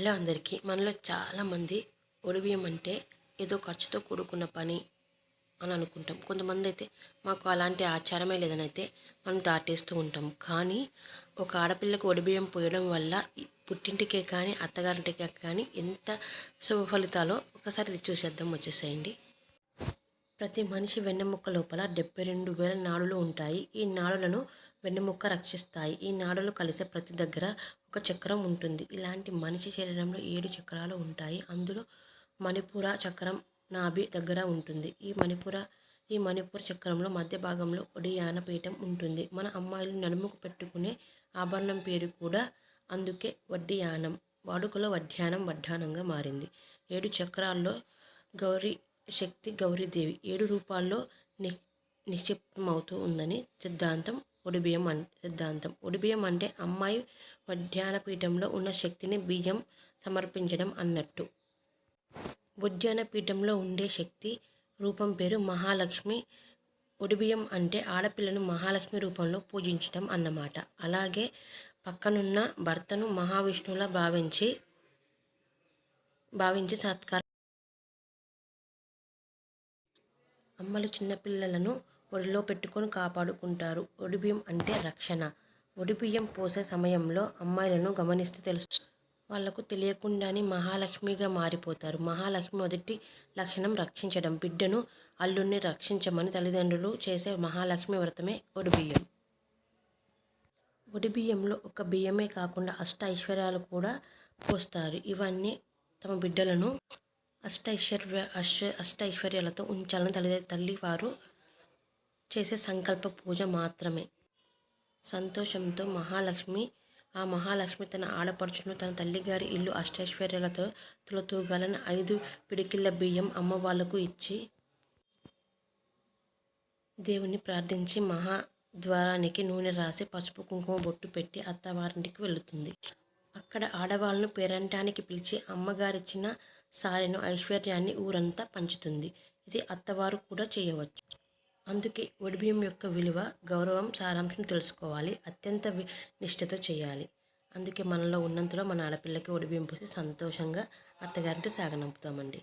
Hello అందరికీ. మనలో చాలామంది ఒడిబియ్యం అంటే ఏదో ఖర్చుతో కూడుకున్న పని అని అనుకుంటాం. కొంతమంది అయితే మాకు అలాంటి ఆచారమే లేదని అయితే మనం దాటేస్తూ ఉంటాం. కానీ ఒక ఆడపిల్లకు ఒడిబియ్యం పోయడం వల్ల ఈ పుట్టింటికే కానీ అత్తగారింటికే కానీ ఎంత శుభ ఫలితాలో ఒకసారి ఇది చూసేద్దాం వచ్చేసేయండి. ప్రతి మనిషి వెన్నెముక్క లోపల డెబ్బై రెండు వేల నాడులు ఉంటాయి. ఈ నాడులను వెన్నెముక్క రక్షిస్తాయి. ఈ నాడులు కలిసే ప్రతి దగ్గర ఒక చక్రం ఉంటుంది. ఇలాంటి మనిషి శరీరంలో ఏడు చక్రాలు ఉంటాయి. అందులో మణిపుర చక్రం నాభి దగ్గర ఉంటుంది. ఈ మణిపుర ఈ మణిపుర చక్రంలో మధ్య భాగంలో ఒడియాన పీఠం ఉంటుంది. మన అమ్మాయిలు నడుముకు పెట్టుకునే ఆభరణం పేరు కూడా అందుకే వడ్డియానం వాడుకలో వడ్డానం వడ్డానంగా మారింది. ఏడు చక్రాల్లో గౌరీ శక్తి గౌరీదేవి. ఏడు రూపాల్లో ని నిక్షిప్తమవుతూ ఉందని సిద్ధాంతం ఒడిబియ్యం అన్ సిద్ధాంతం. ఒడిబియ్యం అంటే అమ్మాయి వడ్డాన పీఠంలో ఉన్న శక్తిని బియ్యం సమర్పించడం అన్నట్టు. ఉద్యాన పీఠంలో ఉండే శక్తి రూపం పేరు మహాలక్ష్మి. ఒడిబియ్యం అంటే ఆడపిల్లను మహాలక్ష్మి రూపంలో పూజించడం అన్నమాట. అలాగే పక్కనున్న భర్తను మహావిష్ణువులా భావించి భావించి సత్కారం. అమ్మలు చిన్నపిల్లలను ఒడిలో పెట్టుకొని కాపాడుకుంటారు. ఒడిబియ్యం అంటే రక్షణ. ఒడిబియ్యం పోసే సమయంలో అమ్మాయిలను గమనిస్తే తెలుసు వాళ్ళకు తెలియకుండానే మహాలక్ష్మిగా మారిపోతారు. మహాలక్ష్మి మొదటి లక్షణం రక్షించడం. బిడ్డను అల్లుణ్ణి రక్షించమని తల్లిదండ్రులు చేసే మహాలక్ష్మి వ్రతమే ఒడిబియ్యం. ఒడిబియ్యంలో ఒక బియ్యమే కాకుండా అష్ట ఐశ్వర్యాలు కూడా పోస్తారు. ఇవన్నీ తమ బిడ్డలను అష్టైశ్వర్య అష్ట అష్టైశ్వర్యాలతో ఉంచాలని తల్లి తల్లి వారు చేసే సంకల్ప పూజ మాత్రమే. సంతోషంతో మహాలక్ష్మి ఆ మహాలక్ష్మి తన ఆడపడుచును తన తల్లిగారి ఇల్లు అష్టైశ్వర్యాలతో తులతూగాలని ఐదు పిడికిళ్ళ బియ్యం అమ్మ వాళ్ళకు ఇచ్చి దేవుని ప్రార్థించి మహా ద్వారానికి నూనె రాసి పసుపు కుంకుమ బొట్టు పెట్టి అత్తవారింటికి వెళుతుంది. అక్కడ ఆడవాళ్ళను పేరంటానికి పిలిచి అమ్మగారిచ్చిన సారెను ఐశ్వర్యాన్ని ఊరంతా పంచుతుంది. ఇది అత్తవారు కూడా చేయవచ్చు. అందుకే ఒడిబియ్యం యొక్క విలువ గౌరవం సారాంశం తెలుసుకోవాలి అత్యంత వి నిష్ఠతో చేయాలి. అందుకే మనలో ఉన్నంతలో మన ఆడపిల్లకి ఒడిబియ్యం పోసి సంతోషంగా అత్తగారింటి సాగనంపుతామండి.